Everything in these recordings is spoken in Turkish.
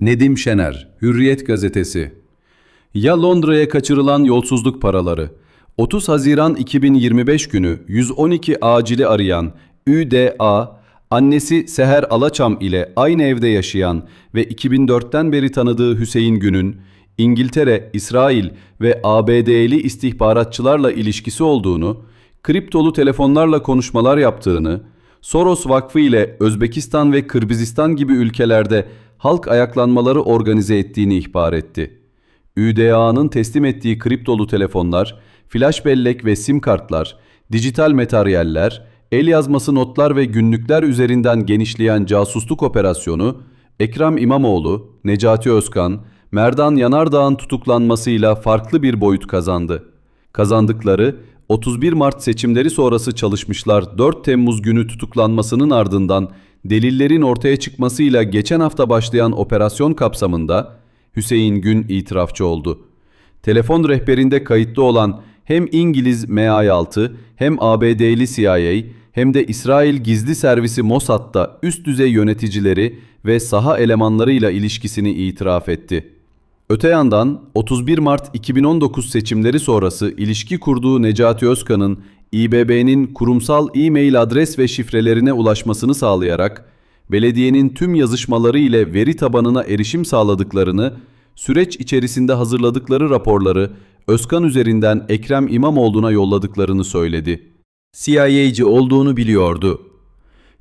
Nedim Şener, Hürriyet Gazetesi. Ya Londra'ya kaçırılan yolsuzluk paraları. 30 Haziran 2025 günü 112 acili arayan ÜDA, annesi Seher Alaçam ile aynı evde yaşayan ve 2004'ten beri tanıdığı Hüseyin Gün'ün İngiltere, İsrail ve ABD'li istihbaratçılarla ilişkisi olduğunu, kriptolu telefonlarla konuşmalar yaptığını, Soros Vakfı ile Özbekistan ve Kırgızistan gibi ülkelerde halk ayaklanmaları organize ettiğini ihbar etti. ÜDA'nın teslim ettiği kriptolu telefonlar, flash bellek ve sim kartlar, dijital materyaller, el yazması notlar ve günlükler üzerinden genişleyen casusluk operasyonu, Ekrem İmamoğlu, Necati Özkan, Merdan Yanardağ'ın tutuklanmasıyla farklı bir boyut kazandı. Kazandıkları 31 Mart seçimleri sonrası çalışmışlar 4 Temmuz günü tutuklanmasının ardından delillerin ortaya çıkmasıyla geçen hafta başlayan operasyon kapsamında Hüseyin Gün itirafçı oldu. Telefon rehberinde kayıtlı olan hem İngiliz MI6 hem ABD'li CIA hem de İsrail gizli servisi Mossad'da üst düzey yöneticileri ve saha elemanlarıyla ilişkisini itiraf etti. Öte yandan 31 Mart 2019 seçimleri sonrası ilişki kurduğu Necati Özkan'ın İBB'nin kurumsal e-mail adres ve şifrelerine ulaşmasını sağlayarak belediyenin tüm yazışmaları ile veri tabanına erişim sağladıklarını, süreç içerisinde hazırladıkları raporları Özkan üzerinden Ekrem İmamoğlu'na yolladıklarını söyledi. CIA'ci olduğunu biliyordu.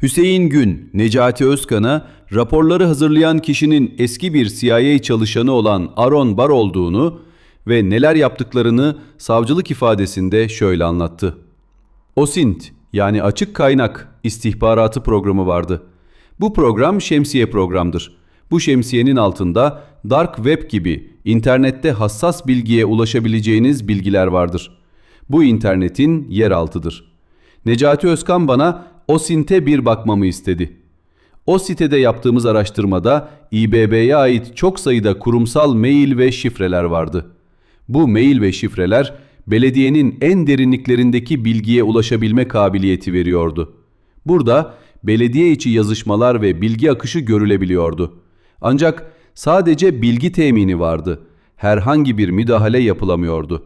Hüseyin Gün, Necati Özkan'a raporları hazırlayan kişinin eski bir CIA çalışanı olan Aaron Barr olduğunu ve neler yaptıklarını savcılık ifadesinde şöyle anlattı. OSINT yani açık kaynak istihbaratı programı vardı. Bu program şemsiye programdır. Bu şemsiyenin altında dark web gibi internette hassas bilgiye ulaşabileceğiniz bilgiler vardır. Bu internetin yeraltıdır. Necati Özkan bana o sinte bir bakmamı istedi. O sitede yaptığımız araştırmada İBB'ye ait çok sayıda kurumsal mail ve şifreler vardı. Bu mail ve şifreler belediyenin en derinliklerindeki bilgiye ulaşabilme kabiliyeti veriyordu. Burada belediye içi yazışmalar ve bilgi akışı görülebiliyordu. Ancak sadece bilgi temini vardı. Herhangi bir müdahale yapılamıyordu.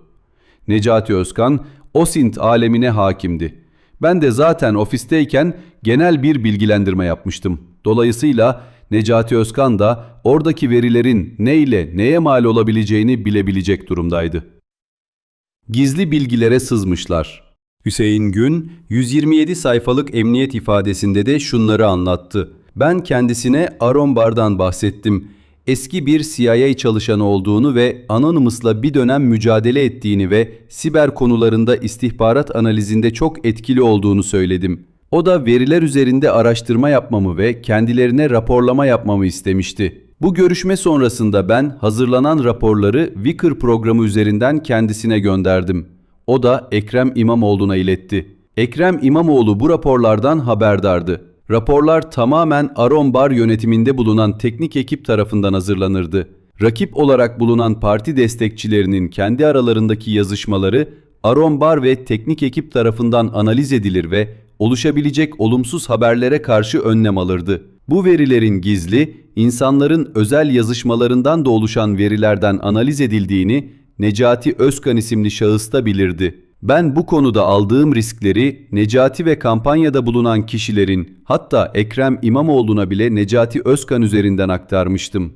Necati Özkan OSINT alemine hakimdi. Ben de zaten ofisteyken genel bir bilgilendirme yapmıştım. Dolayısıyla Necati Özkan da oradaki verilerin ne ile neye mal olabileceğini bilebilecek durumdaydı. Gizli bilgilere sızmışlar. Hüseyin Gün 127 sayfalık emniyet ifadesinde de şunları anlattı. Ben kendisine Aaron Barr'dan bahsettim. Eski bir CIA çalışanı olduğunu ve Anonymous'la bir dönem mücadele ettiğini ve siber konularında istihbarat analizinde çok etkili olduğunu söyledim. O da veriler üzerinde araştırma yapmamı ve kendilerine raporlama yapmamı istemişti. Bu görüşme sonrasında ben hazırlanan raporları Vicker programı üzerinden kendisine gönderdim. O da Ekrem İmamoğlu'na iletti. Ekrem İmamoğlu bu raporlardan haberdardı. Raporlar tamamen Aron Bar yönetiminde bulunan teknik ekip tarafından hazırlanırdı. Rakip olarak bulunan parti destekçilerinin kendi aralarındaki yazışmaları Aron Bar ve teknik ekip tarafından analiz edilir ve oluşabilecek olumsuz haberlere karşı önlem alırdı. Bu verilerin gizli, insanların özel yazışmalarından da oluşan verilerden analiz edildiğini Necati Özkan isimli şahıs da bilirdi. Ben bu konuda aldığım riskleri Necati ve kampanyada bulunan kişilerin hatta Ekrem İmamoğlu'na bile Necati Özkan üzerinden aktarmıştım.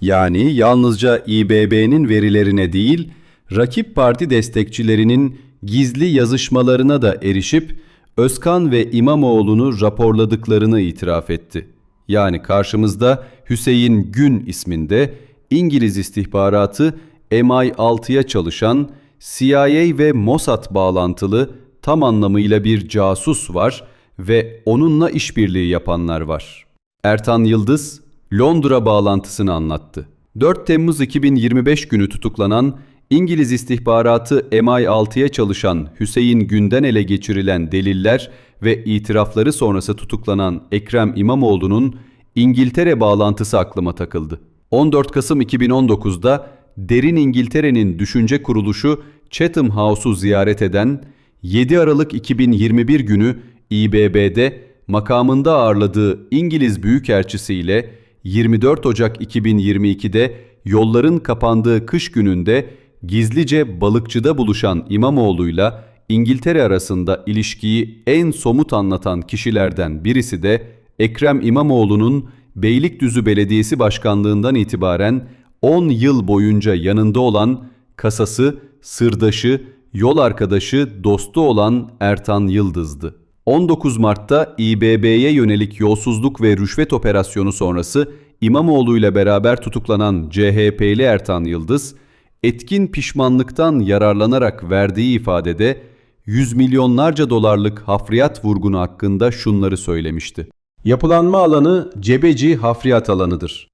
Yani yalnızca İBB'nin verilerine değil, rakip parti destekçilerinin gizli yazışmalarına da erişip Özkan ve İmamoğlu'nu raporladıklarını itiraf etti. Yani karşımızda Hüseyin Gün isminde İngiliz istihbaratı MI6'ya çalışan CIA ve Mossad bağlantılı tam anlamıyla bir casus var ve onunla işbirliği yapanlar var. Ertan Yıldız Londra bağlantısını anlattı. 4 Temmuz 2025 günü tutuklanan İngiliz istihbaratı MI6'ya çalışan Hüseyin Günden ele geçirilen deliller ve itirafları sonrası tutuklanan Ekrem İmamoğlu'nun İngiltere bağlantısı aklıma takıldı. 14 Kasım 2019'da Derin İngiltere'nin düşünce kuruluşu Chatham House'u ziyaret eden 7 Aralık 2021 günü İBB'de makamında ağırladığı İngiliz Büyükelçisi ile 24 Ocak 2022'de yolların kapandığı kış gününde gizlice balıkçıda buluşan İmamoğlu'yla İngiltere arasında ilişkiyi en somut anlatan kişilerden birisi de Ekrem İmamoğlu'nun Beylikdüzü Belediyesi Başkanlığından itibaren 10 yıl boyunca yanında olan kasası, sırdaşı, yol arkadaşı, dostu olan Ertan Yıldız'dı. 19 Mart'ta İBB'ye yönelik yolsuzluk ve rüşvet operasyonu sonrası İmamoğlu ile beraber tutuklanan CHP'li Ertan Yıldız, etkin pişmanlıktan yararlanarak verdiği ifadede yüz milyonlarca dolarlık hafriyat vurgunu hakkında şunları söylemişti. Yapılanma alanı Cebeci hafriyat alanıdır.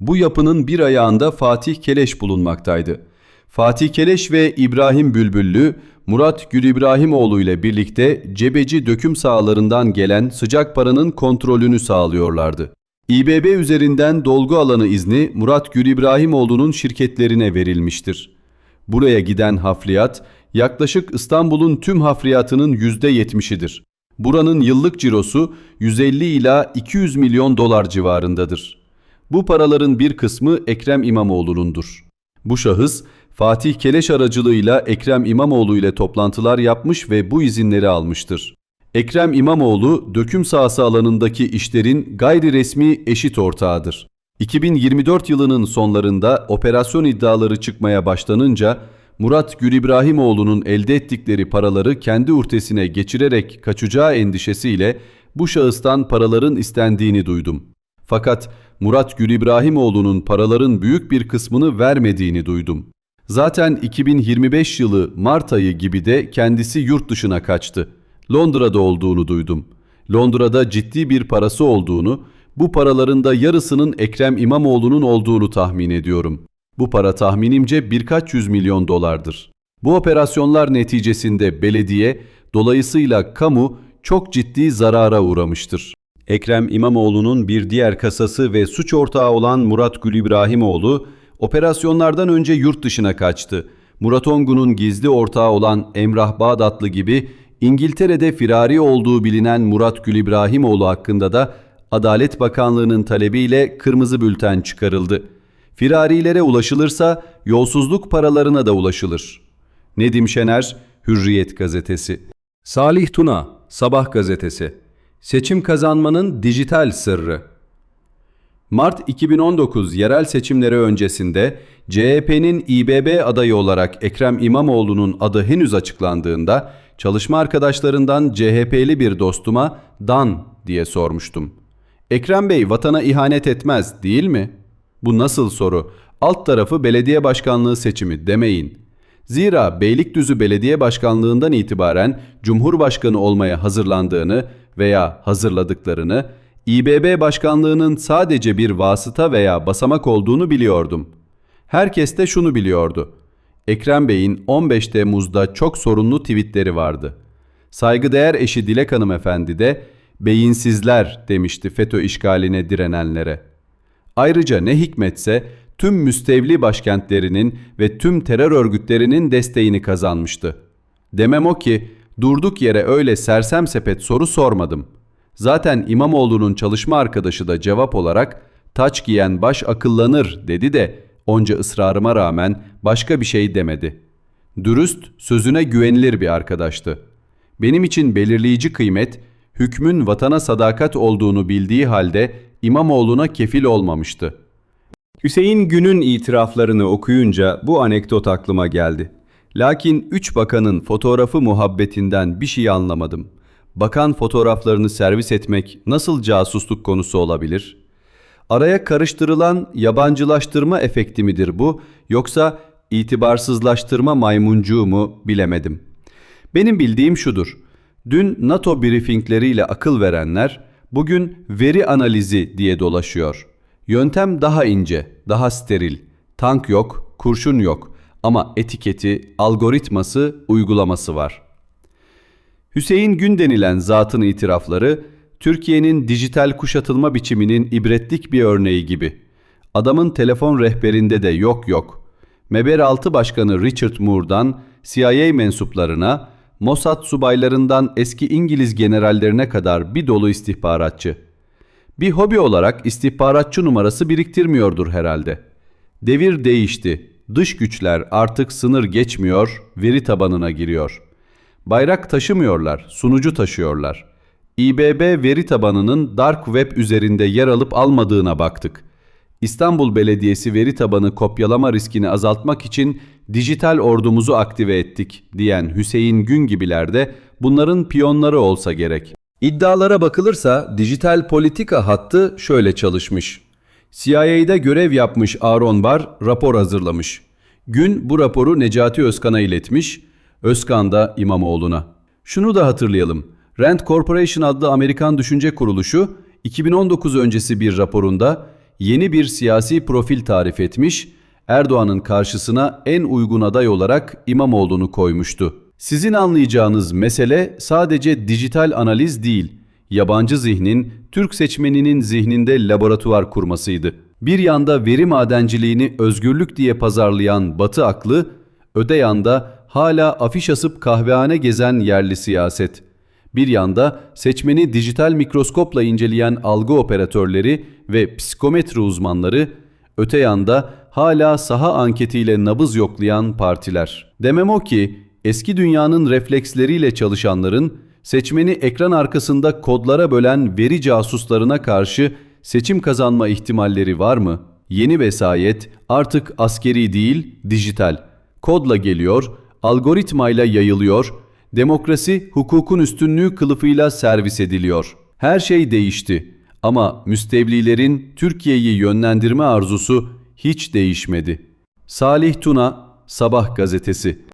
Bu yapının bir ayağında Fatih Keleş bulunmaktaydı. Fatih Keleş ve İbrahim Bülbüllü, Murat Gül İbrahimoğlu ile birlikte cebeci döküm sahalarından gelen sıcak paranın kontrolünü sağlıyorlardı. İBB üzerinden dolgu alanı izni Murat Gül İbrahimoğlu'nun şirketlerine verilmiştir. Buraya giden hafriyat yaklaşık İstanbul'un tüm hafriyatının %70'idir. Buranın yıllık cirosu 150 ila 200 milyon dolar civarındadır. Bu paraların bir kısmı Ekrem İmamoğlu'nundur. Bu şahıs Fatih Keleş aracılığıyla Ekrem İmamoğlu ile toplantılar yapmış ve bu izinleri almıştır. Ekrem İmamoğlu döküm sahası alanındaki işlerin gayri resmi eşit ortağıdır. 2024 yılının sonlarında operasyon iddiaları çıkmaya başlanınca Murat Gül İbrahimoğlu'nun elde ettikleri paraları kendi urtesine geçirerek kaçacağı endişesiyle bu şahıstan paraların istendiğini duydum. Fakat Murat Gül İbrahimoğlu'nun paraların büyük bir kısmını vermediğini duydum. Zaten 2025 yılı Mart ayı gibi de kendisi yurt dışına kaçtı. Londra'da olduğunu duydum. Londra'da ciddi bir parası olduğunu, bu paraların da yarısının Ekrem İmamoğlu'nun olduğunu tahmin ediyorum. Bu para tahminimce birkaç yüz milyon dolardır. Bu operasyonlar neticesinde belediye, dolayısıyla kamu çok ciddi zarara uğramıştır. Ekrem İmamoğlu'nun bir diğer kasası ve suç ortağı olan Murat Gül İbrahimoğlu, operasyonlardan önce yurt dışına kaçtı. Murat Ongun'un gizli ortağı olan Emrah Bağdatlı gibi İngiltere'de firari olduğu bilinen Murat Gül İbrahimoğlu hakkında da Adalet Bakanlığı'nın talebiyle kırmızı bülten çıkarıldı. Firarilere ulaşılırsa yolsuzluk paralarına da ulaşılır. Nedim Şener, Hürriyet Gazetesi Salih Tuna, Sabah Gazetesi Seçim kazanmanın dijital sırrı Mart 2019 yerel seçimleri öncesinde CHP'nin İBB adayı olarak Ekrem İmamoğlu'nun adı henüz açıklandığında çalışma arkadaşlarından CHP'li bir dostuma Dan diye sormuştum. Ekrem Bey vatana ihanet etmez değil mi? Bu nasıl soru? Alt tarafı belediye başkanlığı seçimi demeyin. Zira Beylikdüzü Belediye Başkanlığından itibaren Cumhurbaşkanı olmaya hazırlandığını veya hazırladıklarını, İBB Başkanlığının sadece bir vasıta veya basamak olduğunu biliyordum. Herkes de şunu biliyordu. Ekrem Bey'in 15 Temmuz'da çok sorunlu tweetleri vardı. Saygıdeğer eşi Dilek Hanımefendi de beyinsizler demişti FETÖ işgaline direnenlere. Ayrıca ne hikmetse tüm müstevli başkentlerinin ve tüm terör örgütlerinin desteğini kazanmıştı. Demem o ki durduk yere öyle sersem sepet soru sormadım. Zaten İmamoğlu'nun çalışma arkadaşı da cevap olarak taç giyen baş akıllanır dedi de onca ısrarıma rağmen başka bir şey demedi. Dürüst, sözüne güvenilir bir arkadaştı. Benim için belirleyici kıymet, hükmün vatana sadakat olduğunu bildiği halde İmamoğlu'na kefil olmamıştı. Hüseyin Gün'ün itiraflarını okuyunca bu anekdot aklıma geldi. Lakin üç bakanın fotoğrafı muhabbetinden bir şey anlamadım. Bakan fotoğraflarını servis etmek nasıl casusluk konusu olabilir? Araya karıştırılan yabancılaştırma efekti midir bu yoksa itibarsızlaştırma maymuncuğu mu bilemedim. Benim bildiğim şudur. Dün NATO briefingleriyle akıl verenler bugün veri analizi diye dolaşıyor. Yöntem daha ince, daha steril. Tank yok, kurşun yok ama etiketi, algoritması, uygulaması var. Hüseyin Gün denilen zatın itirafları Türkiye'nin dijital kuşatılma biçiminin ibretlik bir örneği gibi. Adamın telefon rehberinde de yok yok. Meber altı Başkanı Richard Moore'dan CIA mensuplarına, Mossad subaylarından eski İngiliz generallerine kadar bir dolu istihbaratçı. Bir hobi olarak istihbaratçı numarası biriktirmiyordur herhalde. Devir değişti. Dış güçler artık sınır geçmiyor, veri tabanına giriyor. Bayrak taşımıyorlar, sunucu taşıyorlar. İBB veri tabanının dark web üzerinde yer alıp almadığına baktık. İstanbul Belediyesi veri tabanı kopyalama riskini azaltmak için dijital ordumuzu aktive ettik diyen Hüseyin Gün gibiler de bunların piyonları olsa gerek. İddialara bakılırsa dijital politika hattı şöyle çalışmış. CIA'de görev yapmış Aaron Barr rapor hazırlamış. Gün bu raporu Necati Özkan'a iletmiş, Özkan da İmamoğlu'na. Şunu da hatırlayalım. Rand Corporation adlı Amerikan düşünce kuruluşu 2019 öncesi bir raporunda yeni bir siyasi profil tarif etmiş, Erdoğan'ın karşısına en uygun aday olarak İmamoğlu'nu koymuştu. Sizin anlayacağınız mesele sadece dijital analiz değil, yabancı zihnin Türk seçmeninin zihninde laboratuvar kurmasıydı. Bir yanda veri madenciliğini özgürlük diye pazarlayan Batı aklı, öte yanda hala afiş asıp kahvehane gezen yerli siyaset. Bir yanda seçmeni dijital mikroskopla inceleyen algı operatörleri ve psikometre uzmanları, öte yanda hala saha anketiyle nabız yoklayan partiler. Demem o ki eski dünyanın refleksleriyle çalışanların seçmeni ekran arkasında kodlara bölen veri casuslarına karşı seçim kazanma ihtimalleri var mı? Yeni vesayet artık askeri değil, dijital. Kodla geliyor, algoritmayla yayılıyor, demokrasi hukukun üstünlüğü kılıfıyla servis ediliyor. Her şey değişti ama müstevlilerin Türkiye'yi yönlendirme arzusu hiç değişmedi. Salih Tuna, Sabah gazetesi